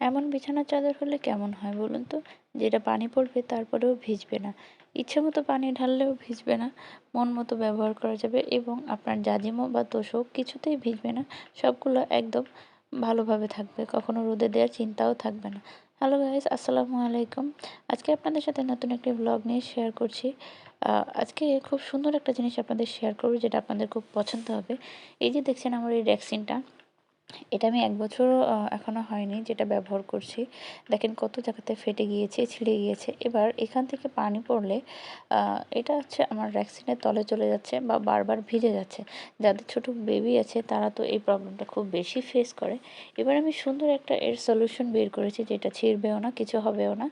এমন বিছানার চাদর হলে কেমন হয় বলুন তো? যেটা পানি পড়বে তারপরেও ভিজবে না। ইচ্ছে মতো পানি ঢাললেও ভিজবে না। মন মতো ব্যবহার করা যাবে এবং আপনার জাজিমো বা তোষক কিছুতেই ভিজবে না। সবগুলো একদম ভালোভাবে থাকবে। কখনো রোদে দেওয়ার চিন্তাও থাকবে না। হ্যালো গাইস আসসালামু আলাইকুম। আজকে আপনাদের সাথে নতুন একটি ব্লগ নিয়ে শেয়ার করছি। আজকে খুব সুন্দর একটা জিনিস আপনাদের শেয়ার করব যেটা আপনাদের খুব পছন্দ হবে। এই যে দেখছেন আমার এই র্যাক্সিনটা এটা আমি এক বছরও এখনও হয়নি যেটা ব্যবহার করছি। দেখেন কত জায়গাতে ফেটে গিয়েছে, ছিঁড়ে গিয়েছে। এবার এখান থেকে পানি পড়লে এটা হচ্ছে আমার ভ্যাকসিনের তলে চলে যাচ্ছে বা বারবার ভিজে যাচ্ছে। যাদের ছোট বেবি আছে, তারা তো এই প্রবলেমটা খুব বেশি ফেস করে। এবার আমি সুন্দর একটা এর সলিউশন বের করেছি, যেটা ছিঁড়বেও না, কিছু হবেও না।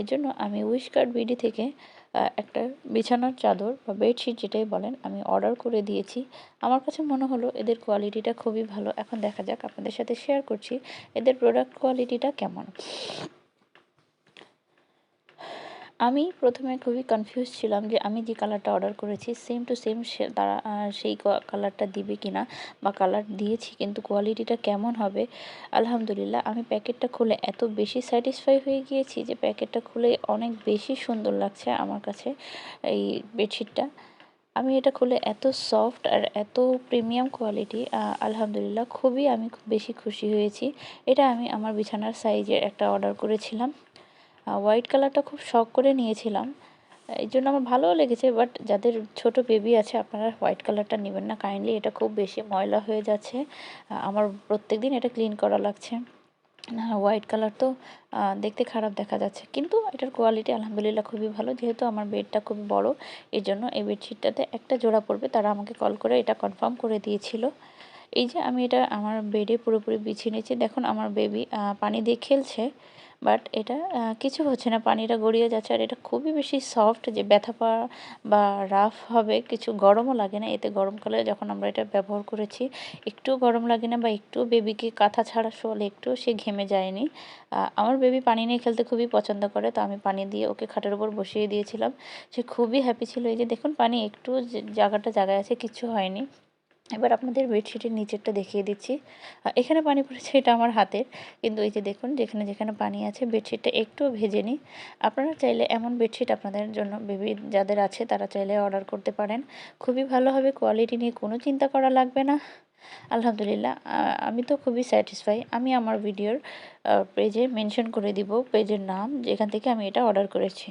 এর জন্য আমি উইশকার্ড বিডি থেকে একটা বিছানার চাদর বা বেডশিট যেটাই বলেন, আমি অর্ডার করে দিয়েছি। আমার কাছে মনে হলো এদের কোয়ালিটিটা খুবই ভালো। এখন দেখা যাক, আপনাদের সাথে শেয়ার করছি এদের প্রোডাক্ট কোয়ালিটিটা কেমন। আমি প্রথমে খুবই কনফিউজ ছিলাম যে আমি যে কালারটা অর্ডার করেছি সেম টু সেম তারা সেই কালারটা দিবে কি না বা কালার দিয়েছি, কিন্তু কোয়ালিটিটা কেমন হবে? আলহামদুলিল্লাহ, আমি প্যাকেটটা খুলে এত বেশি স্যাটিসফাই হয়ে গিয়েছি যে প্যাকেটটা খুলে অনেক বেশি সুন্দর লাগছে আমার কাছে, এই বেডশিটটা আমি এটা খুলে এত সফট আর এত প্রিমিয়াম কোয়ালিটি আলহামদুলিল্লাহ, খুবই আমি খুব বেশি খুশি হয়েছি। এটা আমি আমার বিছানার সাইজের একটা অর্ডার করেছিলাম। হোয়াইট কালারটা খুব শখ করে নিয়েছিলাম। এই জন্য আমার ভালোও লেগেছে বাট যাদের ছোট বেবি আছে, আপনারা হোয়াইট কালারটা নেবেন না। কাইন্ডলি এটা খুব বেশি ময়লা হয়ে যাচ্ছে। আমার প্রত্যেক দিন এটা ক্লিন করা লাগছে। হোয়াইট কালার তো দেখতে খারাপ দেখা যাচ্ছে। কিন্তু এটার কোয়ালিটি আলহামদুলিল্লাহ খুবই ভালো, যেহেতু আমার বেডটা খুব বড় এই জন্য এই বেডশিটটাতে একটা জোড়া পড়বে। তারা আমাকে কল করে এটা কনফার্ম করে দিয়েছিল। এই যে আমি এটা আমার বেডে পুরোপুরি বিছিয়ে নিয়েছি। দেখুন, আমার বেবি পানি দিয়ে খেলছে। বাট এটা কিছু হচ্ছে না, পানিটা গড়িয়ে যাচ্ছে আর এটা খুবই বেশি সফট যে ব্যথা পাওয়া বা রাফ হবে, কিছু গরমও লাগে না। এতে গরমকালে যখন আমরা এটা ব্যবহার করেছি, একটুও গরম লাগে না বা একটু বেবিকে কাঁথা ছাড়া শোলে, একটুও সে ঘেমে যায়নি। আমার বেবি পানি নিয়ে খেলতে খুবই পছন্দ করে, তো আমি পানি দিয়ে ওকে খাটের উপর বসিয়ে দিয়েছিলাম। সে খুবই হ্যাপি ছিল। এই যে দেখুন, পানি একটু জায়গাটা জায়গায় আছে, কিছু হয়নি। এবার আপনাদের বেডশিটের নিচেরটা দেখিয়ে দিচ্ছি। এখানে পানি পড়েছে, এটা আমার হাতের। কিন্তু এই যে দেখুন, যেখানে যেখানে পানি আছে বেডশিটটা একটু ভেজে নিই। আপনারা চাইলে এমন বেডশিট আপনাদের জন্য বেবি, যাদের আছে, তারা চাইলে অর্ডার করতে পারেন। খুবই ভালো হবে কোয়ালিটি নিয়ে কোনো চিন্তা করা লাগবে না। আলহামদুলিল্লাহ আমি তো খুবই স্যাটিসফাই আমি আমার ভিডিওর পেজে মেনশন করে দিব পেজের নাম, যেখান থেকে আমি এটা অর্ডার করেছি।